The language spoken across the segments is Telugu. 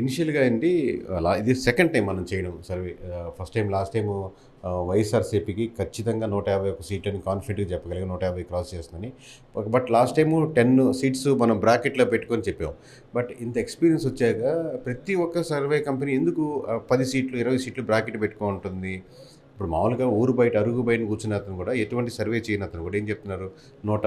ఇనిషియల్గా అండి ఇది సెకండ్ టైం మనం చేయడం survey first time last time వైఎస్ఆర్సీపీకి ఖచ్చితంగా నూట యాభై ఒక సీట్ అని కాన్ఫిడెంట్గా చెప్పగలిగా నూట యాభై క్రాస్ చేస్తుందని. But last time ten seats మనం బ్రాకెట్లో పెట్టుకొని చెప్పాం. బట్ ఇంత ఎక్స్పీరియన్స్ వచ్చాక ప్రతి ఒక్క సర్వే కంపెనీ ఎందుకు పది సీట్లు ఇరవై సీట్లు బ్రాకెట్ పెట్టుకుంటుంది ఇప్పుడు మామూలుగా ఊరు బయట అరుగు బయట కూర్చున్న అతను కూడా ఎటువంటి సర్వే చేయని అతను కూడా ఏం చెప్తున్నారు? నూట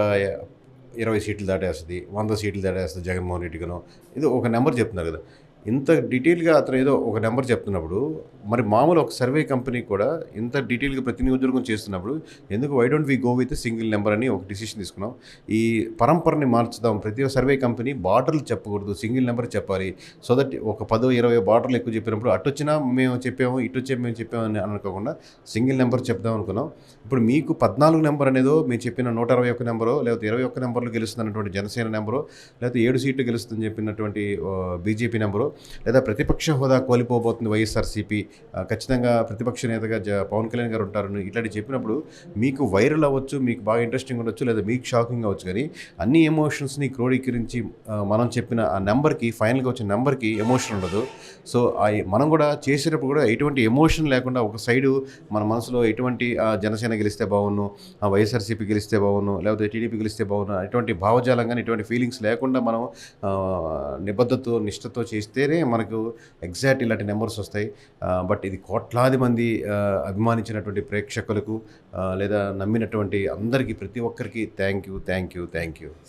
ఇరవై సీట్లు దాటేస్తుంది వంద సీట్లు దాటేస్తుంది జగన్మోహన్ రెడ్డిగాను ఇది ఒక నెంబర్ చెప్తున్నారు కదా. ఇంత డీటెయిల్గా అతను ఏదో ఒక నెంబర్ చెప్తున్నప్పుడు మరి మామూలు ఒక సర్వే కంపెనీ కూడా ఇంత డీటెయిల్గా ప్రతి నియోజకవర్గం చేస్తున్నప్పుడు ఎందుకు why don't we go with single number అని ఒక డిసిషన్ తీసుకున్నాం. ఈ పరంపరని మార్చుదాం. ప్రతి సర్వే కంపెనీ బార్డర్లు చెప్పకూడదు. సింగిల్ నెంబర్ చెప్పాలి. సో దట్ ఒక పదో ఇరవై బార్డర్లు ఎక్కువ చెప్పినప్పుడు అటు వచ్చినా మేము చెప్పాము ఇటు వచ్చే మేము చెప్పాము అని అనుకోకుండా సింగిల్ నెంబర్ చెప్దాం అనుకున్నాం. ఇప్పుడు మీకు పద్నాలుగు నెంబర్ అనేదో మేము చెప్పిన నూట అరవై ఒక్క నెంబరో లేకపోతే ఇరవై ఒక్క నెంబర్లు గెలుస్తున్నటువంటి జనసేన నెంబరు లేకపోతే ఏడు సీట్లు గెలుస్తుందని చెప్పినటువంటి బీజేపీ నెంబరు లేదా ప్రతిపక్ష హోదా కోల్పోబోతుంది వైఎస్ఆర్సీపీ ఖచ్చితంగా ప్రతిపక్ష నేతగా జ పవన్ కళ్యాణ్ గారు ఉంటారని ఇట్లాంటి చెప్పినప్పుడు మీకు వైరల్ అవ్వచ్చు మీకు బాగా ఇంట్రెస్టింగ్ ఉండొచ్చు లేదా మీకు షాకింగ్ అవ్వచ్చు. కానీ అన్ని ఎమోషన్స్ని క్రోడీకరించి మనం చెప్పిన ఆ నెంబర్కి ఫైనల్గా వచ్చిన నెంబర్కి ఎమోషన్ ఉండదు. సో మనం కూడా చేసేటప్పుడు కూడా ఎటువంటి ఎమోషన్ లేకుండా ఒక సైడు మన మనసులో ఎటువంటి జనసేన గెలిస్తే బాగున్ను ఆ వైఎస్ఆర్సీపీ గెలిస్తే బాగున్ను లేకపోతే టీడీపీ గెలిస్తే బాగున్ను ఎటువంటి భావజాలం కానీ ఎటువంటి ఫీలింగ్స్ లేకుండా మనం నిబద్ధతతో నిష్ఠతో చేస్తేనే మనకు ఎగ్జాక్ట్ ఇలాంటి నెంబర్స్ వస్తాయి. బట్ ఇది కోట్లాది మంది అభిమానించినటువంటి ప్రేక్షకులకు లేదా నమ్మినటువంటి అందరికీ ప్రతి ఒక్కరికి thank you thank you thank you